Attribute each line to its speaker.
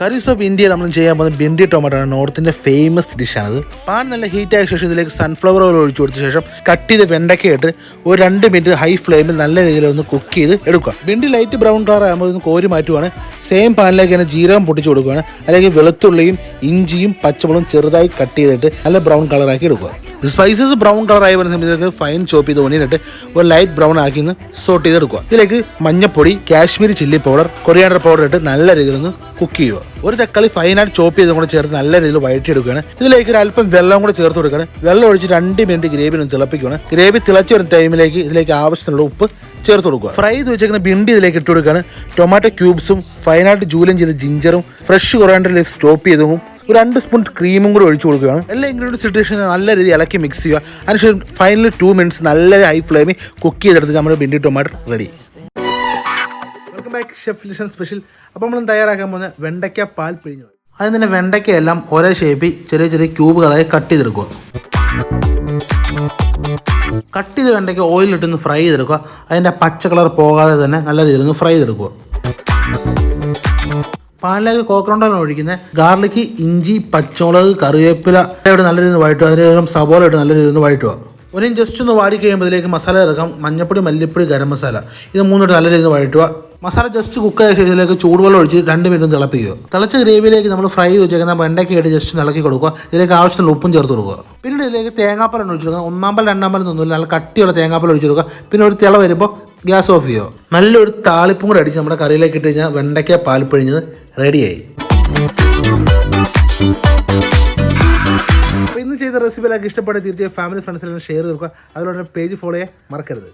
Speaker 1: കറീസ് of India നമ്മൾ ചെയ്യാൻ പോകുന്നത് ബിൻഡി ടൊമാറ്റോ ആണ്. നോർത്തിന്റെ ഫേമസ് ഡിഷാണത് പാൻ നല്ല ഹീറ്റ് ആയ ശേഷം ഇതിലേക്ക് സൺഫ്ലവർ ഓയിൽ ഒഴിച്ചു കൊടുത്ത ശേഷം കട്ട് ചെയ്ത് വെണ്ടയ്ക്ക ഇട്ട് ഒരു രണ്ട് മിനിറ്റ് ഹൈ ഫ്ലെയിമിൽ നല്ല രീതിയിൽ ഒന്ന് കുക്ക് ചെയ്ത് എടുക്കുക. ബിൻഡി ലൈറ്റ് ബ്രൗൺ കളർ ആകുമ്പോൾ ഒന്ന് കോരി മാറ്റുവാണ്. സെയിം പാനിലേക്ക് തന്നെ ജീരകം പൊട്ടിച്ച് കൊടുക്കുകയാണ്. അല്ലെങ്കിൽ വെളുത്തുള്ളിയും ഇഞ്ചിയും പച്ചമുളകും ചെറുതായി കട്ട് ചെയ്തിട്ട് നല്ല ബ്രൗൺ കളറാക്കി എടുക്കുക. സ്പൈസസ് ബ്രൗൺ കളർ ആയി വരുന്ന സമയത്തേക്ക് ഫൈൻ ചോപ്പ് ചെയ്ത് ഒന്നിനിട്ട് ഒരു ലൈറ്റ് ബ്രൗൺ ആക്കി ഒന്ന് സോട്ട് ചെയ്തെടുക്കുക. ഇതിലേക്ക് മഞ്ഞപ്പൊടി Kashmiri chilli powder coriander powder ഇട്ട് നല്ല രീതിയിൽ ഒന്ന് കുക്ക് ചെയ്യുക. ഒരു തക്കാളി ഫൈനായിട്ട് ചോപ്പ് ചെയ്തും കൂടെ ചേർത്ത് നല്ല രീതിയിൽ വഴറ്റിയെടുക്കുകയാണ്. ഇതിലേക്ക് ഒരു അല്പം വെള്ളം കൂടെ ചേർത്ത് കൊടുക്കുകയാണ്. വെള്ളം ഒഴിച്ച് രണ്ട് മിനിറ്റ് ഗ്രേവി ഒന്ന് തിളപ്പിക്കുകയാണ്. ഗ്രേവി തിളച്ച് വരുന്ന ടൈമിലേക്ക് ഇതിലേക്ക് ആവശ്യത്തിനുള്ള ഉപ്പ് ചേർത്ത് കൊടുക്കുക. ഫ്രൈ ചെയ്ത് വെച്ചേക്കുന്ന ബിണ്ടി ഇതിലേക്ക് ഇട്ട് കൊടുക്കുകയാണ്. ടൊമാറ്റോ ക്യൂബ്സും ഫൈനായിട്ട് ജൂലം ചെയ്ത ജിഞ്ചറും ഫ്രഷ് കൊറിയാണ്ടർ ലീഫ് സ്റ്റോപ്പ് ചെയ്തതും ഒരു രണ്ട് സ്പൂൺ ക്രീമും കൂടി ഒഴിച്ചു കൊടുക്കുകയാണ്. എല്ലാ ഇൻഗ്രീഡിയൻസ് ഇട്ടേഷൻ നല്ല രീതിയിൽ ഇളക്കി മിക്സ് ചെയ്യുക. അതിനുശേഷം ഫൈനലി ടു മിനിറ്റ്സ് നല്ല ഹൈ ഫ്ലെയിമിൽ കുക്ക് ചെയ്തെടുത്ത് നമ്മുടെ bhindi tomato ready welcome back chef Lishan special അപ്പോൾ നമ്മൾ തയ്യാറാക്കാൻ പോകുന്ന വെണ്ടയ്ക്ക പാൽ പിഴിഞ്ഞത്. അതിന് തന്നെ വെണ്ടയ്ക്ക എല്ലാം ഒരേ ഷേപ്പിൽ ചെറിയ ചെറിയ ക്യൂബുകളായി കട്ട് ചെയ്തെടുക്കുക. കട്ട് ചെയ്ത് വെണ്ടയ്ക്ക് ഓയിലിട്ടൊന്ന് ഫ്രൈ ചെയ്തെടുക്കുക. അതിന്റെ പച്ച കളർ പോകാതെ തന്നെ നല്ല രീതിയിൽ ഒന്ന് ഫ്രൈ ചെയ്തെടുക്കുക. പാലിലേക്ക് കോക്കനട്ടാണ് ഒഴിക്കുന്നത് ഗാർലിക്ക് ഇഞ്ചി പച്ചമുളക് കറിവേപ്പില ഇവിടെ നല്ല രീതിയിൽ വഴറ്റുക. അതിനുശേഷം സബോള ഇട്ട് നല്ല രീതിയിൽ വഴിട്ടു ഒരു ജസ്റ്റ് ഒന്ന് വാടി കഴിയുമ്പോൾ ഇതിലേക്ക് മസാല ഇറക്കാം മഞ്ഞപ്പൊടി മല്ലിപ്പൊടി ഗരം മസാല. ഇത് മൂന്നിട്ട് നല്ല രീതിയിൽ വഴറ്റുക. മസാല ജസ്റ്റ് കുക്ക് ആയ ശേഷം ഇതിലേക്ക് ചൂടുവെള്ളം ഒഴിച്ച് രണ്ട് മിനിറ്റ് തിളപ്പിക്കുക. തിളച്ച ഗ്രേവിയിലേക്ക് നമ്മൾ ഫ്രൈ ചെയ്ത് വെച്ചേക്കുന്ന ജസ്റ്റ് ഇളക്കി കൊടുക്കുക. ഇതിലേക്ക് ആവശ്യത്തിന് ഉപ്പും ചേർത്ത് കൊടുക്കുക. പിന്നീട് ഇതിലേക്ക് തേങ്ങാപ്പാലാണ് ഒഴിച്ചു കൊടുക്കുക ഒന്നാം പാൽ രണ്ടാം നല്ല കട്ടിയുള്ള തേങ്ങാപ്പാൽ ഒഴിച്ചു കൊടുക്കുക. പിന്നെ ഒരു തിള വരുമ്പോൾ ഗ്യാസ് ഓഫ് ചെയ്യുക. നല്ലൊരു താളിപ്പും കൂടെ അടിച്ച് നമ്മുടെ കറിയിലേക്ക് ഇട്ട് കഴിഞ്ഞാൽ വെണ്ടയ്ക്ക പാൽ പിഴിഞ്ഞത് റെഡിയായി. ഇന്ന് ചെയ്ത റെസിപ്പി എല്ലാവർക്കും ഇഷ്ടപ്പെട്ട തീർച്ചയായും ഫാമിലി ഫ്രണ്ട്സിലെല്ലാം ഷെയർ തീർക്കുക അതുപോലെ തന്നെ പേജ് ഫോളോ ചെയ്യാൻ മറക്കരുത്.